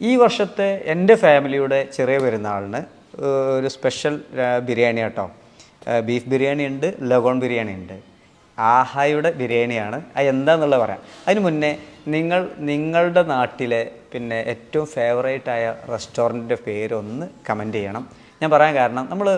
ഈ വർഷത്തെ എന്റെ ഫാമിലിയുടെ ചെറിയ പെരുന്നാളിന് ഒരു സ്പെഷ്യൽ ബിരിയാണി കേട്ടോ ബീഫ് ബിരിയാണി ഉണ്ട് ലഗോൺ ബിരിയാണി ഉണ്ട്. ആഹായുടെ ബിരിയാണിയാണ്. അത് എന്താണെന്നുള്ളത് പറയാം. അതിന് മുന്നേ നിങ്ങൾ നിങ്ങളുടെ നാട്ടിലെ പിന്നെ ഏറ്റവും ഫേവറേറ്റ് ആയ റെസ്റ്റോറന്റിന്റെ പേരൊന്ന് കമന്റ് ചെയ്യണം. ഞാൻ പറയാൻ കാരണം നമ്മൾ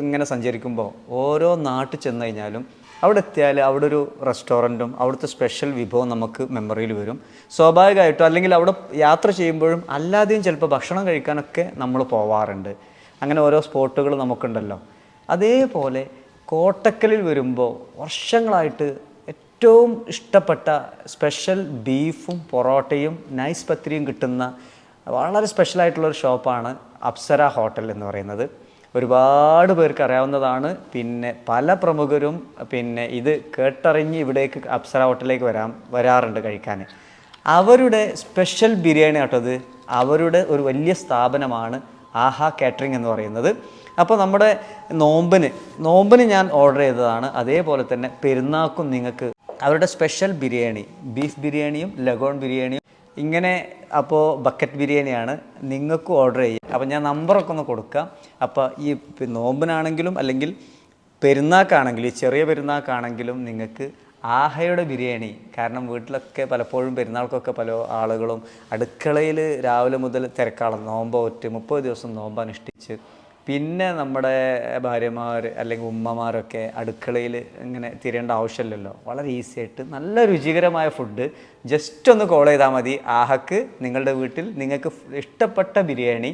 ഇങ്ങനെ സഞ്ചരിക്കുമ്പോൾ ഓരോ നാട്ടിൽ ചെന്ന് കഴിഞ്ഞാലും അവിടെ എത്തിയാൽ അവിടെ ഒരു റെസ്റ്റോറന്റും അവിടുത്തെ സ്പെഷ്യൽ വിഭവം നമുക്ക് മെമ്മറിയിൽ വരും. സ്വാഭാവികമായിട്ടും അല്ലെങ്കിൽ അവിടെ യാത്ര ചെയ്യുമ്പോഴും അല്ലാതെയും ചിലപ്പോൾ ഭക്ഷണം കഴിക്കാനൊക്കെ നമ്മൾ പോവാറുണ്ട്. അങ്ങനെ ഓരോ സ്പോട്ടുകൾ നമുക്കുണ്ടല്ലോ. അതേപോലെ കോട്ടക്കലിൽ വരുമ്പോൾ വർഷങ്ങളായിട്ട് ഏറ്റവും ഇഷ്ടപ്പെട്ട സ്പെഷ്യൽ ബീഫും പൊറോട്ടയും നൈസ് പത്തിരിയും കിട്ടുന്ന വളരെ സ്പെഷ്യലായിട്ടുള്ളൊരു ഷോപ്പാണ് അപ്സര ഹോട്ടൽ എന്ന് പറയുന്നത്. ഒരുപാട് പേർക്ക് അറിയാവുന്നതാണ്. പിന്നെ പല പ്രമുഖരും പിന്നെ ഇത് കേട്ടറിഞ്ഞ് ഇവിടേക്ക് അപ്സര ഹോട്ടലിലേക്ക് വരാം വരാറുണ്ട് കഴിക്കാൻ. അവരുടെ സ്പെഷ്യൽ ബിരിയാണി കേട്ടത് അവരുടെ ഒരു വലിയ സ്ഥാപനമാണ് ആഹാ കാറ്ററിംഗ് എന്ന് പറയുന്നത്. അപ്പോൾ നമ്മുടെ നോമ്പിന് നോമ്പിന് ഞാൻ ഓർഡർ ചെയ്തതാണ്. അതേപോലെ തന്നെ പെരുന്നാക്കും നിങ്ങൾക്ക് അവരുടെ സ്പെഷ്യൽ ബിരിയാണി ബീഫ് ബിരിയാണിയും ലഗോൺ ബിരിയാണിയും ഇങ്ങനെ അപ്പോൾ ബക്കറ്റ് ബിരിയാണിയാണ് നിങ്ങൾക്കും ഓർഡർ ചെയ്യുക അപ്പോൾ ഞാൻ നമ്പറൊക്കെ ഒന്ന് കൊടുക്കാം. അപ്പോൾ ഈ നോമ്പിനാണെങ്കിലും അല്ലെങ്കിൽ പെരുന്നാക്കാണെങ്കിലും ഈ ചെറിയ പെരുന്നാക്കാണെങ്കിലും നിങ്ങൾക്ക് ആഹയുടെ ബിരിയാണി കാരണം വീട്ടിലൊക്കെ പലപ്പോഴും പെരുന്നാൾക്കൊക്കെ പല ആളുകളും അടുക്കളയിൽ രാവിലെ മുതൽ തിരക്കാളം നോമ്പ് ഒറ്റ് മുപ്പത് ദിവസം നോമ്പ് അനുഷ്ഠിച്ച് പിന്നെ നമ്മുടെ ഭാര്യമാർ അല്ലെങ്കിൽ ഉമ്മമാരൊക്കെ അടുക്കളയിൽ ഇങ്ങനെ തിരേണ്ട ആവശ്യമില്ലല്ലോ. വളരെ ഈസി ആയിട്ട് നല്ല രുചികരമായ ഫുഡ് ജസ്റ്റ് ഒന്ന് കോൾ ചെയ്താൽ മതി. ആഹക്ക് നിങ്ങളുടെ വീട്ടിൽ നിങ്ങൾക്ക് ഇഷ്ടപ്പെട്ട ബിരിയാണി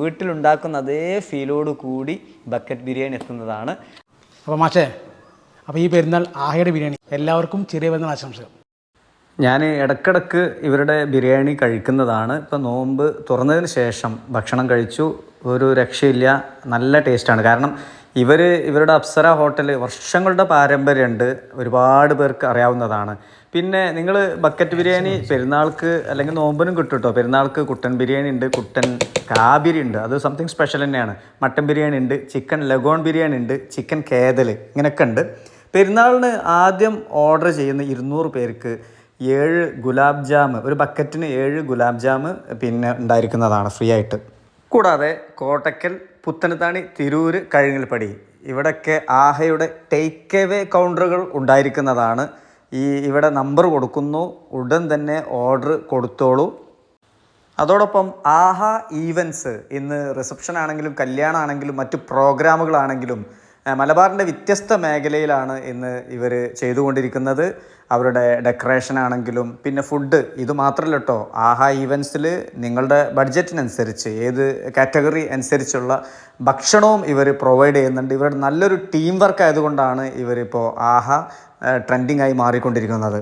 വീട്ടിലുണ്ടാക്കുന്ന അതേ ഫീലോട് കൂടി ബക്കറ്റ് ബിരിയാണി എത്തുന്നതാണ്. അപ്പോൾ മാഷേ അപ്പോൾ ഈ പെരുന്നാൾ ആഹയുടെ ബിരിയാണി എല്ലാവർക്കും ചെറിയ പെരുന്നാൾ ആശംസകൾ. ഞാൻ ഇടക്കിടക്ക് ഇവരുടെ ബിരിയാണി കഴിക്കുന്നതാണ്. ഇപ്പം നോമ്പ് തുറന്നതിന് ശേഷം ഭക്ഷണം കഴിച്ചു. ഒരു രക്ഷയില്ല നല്ല ടേസ്റ്റാണ് കാരണം ഇവർ ഇവരുടെ അപ്സര ഹോട്ടൽ വർഷങ്ങളുടെ പാരമ്പര്യമുണ്ട് ഒരുപാട് പേർക്ക് അറിയാവുന്നതാണ്. പിന്നെ നിങ്ങൾ ബക്കറ്റ് ബിരിയാണി പെരുന്നാൾക്ക് അല്ലെങ്കിൽ നോമ്പനും കിട്ടും കേട്ടോ പെരുന്നാൾക്ക് കുട്ടൻ ബിരിയാണി ഉണ്ട് കുട്ടൻ കാബിരി ഉണ്ട് അത് സംതിങ് സ്പെഷ്യൽ തന്നെയാണ്. മട്ടൻ ബിരിയാണി ഉണ്ട് ചിക്കൻ ലഗോൺ ബിരിയാണി ഉണ്ട് ചിക്കൻ കേതൽ ഇങ്ങനെയൊക്കെ ഉണ്ട്. പെരുന്നാളിന് ആദ്യം ഓർഡർ ചെയ്യുന്ന ഇരുന്നൂറ് പേർക്ക് ഏഴ് ഗുലാബ് ജാം ഒരു ബക്കറ്റിന് ഏഴ് ഗുലാബ് ജാം പിന്നെ ഉണ്ടായിരിക്കുന്നതാണ് ഫ്രീ ആയിട്ട്. കൂടാതെ കോട്ടക്കൽ പുത്തനത്താണി തിരൂര് കഴുങ്ങൽപ്പടി. ഇവിടൊക്കെ ആഹയുടെ ടേക്ക് എവേ കൗണ്ടറുകൾ ഉണ്ടായിരിക്കുന്നതാണ്. ഈ ഇവിടെ നമ്പർ കൊടുക്കുന്നു. ഉടൻ തന്നെ ഓർഡർ കൊടുത്തോളൂ. അതോടൊപ്പം ആഹ ഈവൻസ് ഇന്ന് റിസപ്ഷൻ ആണെങ്കിലും കല്യാണമാണെങ്കിലും മറ്റു പ്രോഗ്രാമുകളാണെങ്കിലും മലബാറിന്റെ വ്യത്യസ്ത മേഖലയിലാണ് ഇന്ന് ഇവർ ചെയ്തുകൊണ്ടിരിക്കുന്നത്. അവരുടെ ഡെക്കറേഷൻ ആണെങ്കിലും പിന്നെ ഫുഡ് ഇത് മാത്രമല്ല കേട്ടോ ആഹാ ഈവൻസിൽ നിങ്ങളുടെ ബഡ്ജറ്റിനനുസരിച്ച് ഏത് കാറ്റഗറി അനുസരിച്ചുള്ള ഭക്ഷണവും ഇവർ പ്രൊവൈഡ് ചെയ്യുന്നുണ്ട്. ഇവരുടെ നല്ലൊരു ടീം വർക്ക് ആയതുകൊണ്ടാണ് ഇവരിപ്പോൾ ആഹാ ട്രെൻഡിങ് ആയി മാറിക്കൊണ്ടിരിക്കുന്നത്.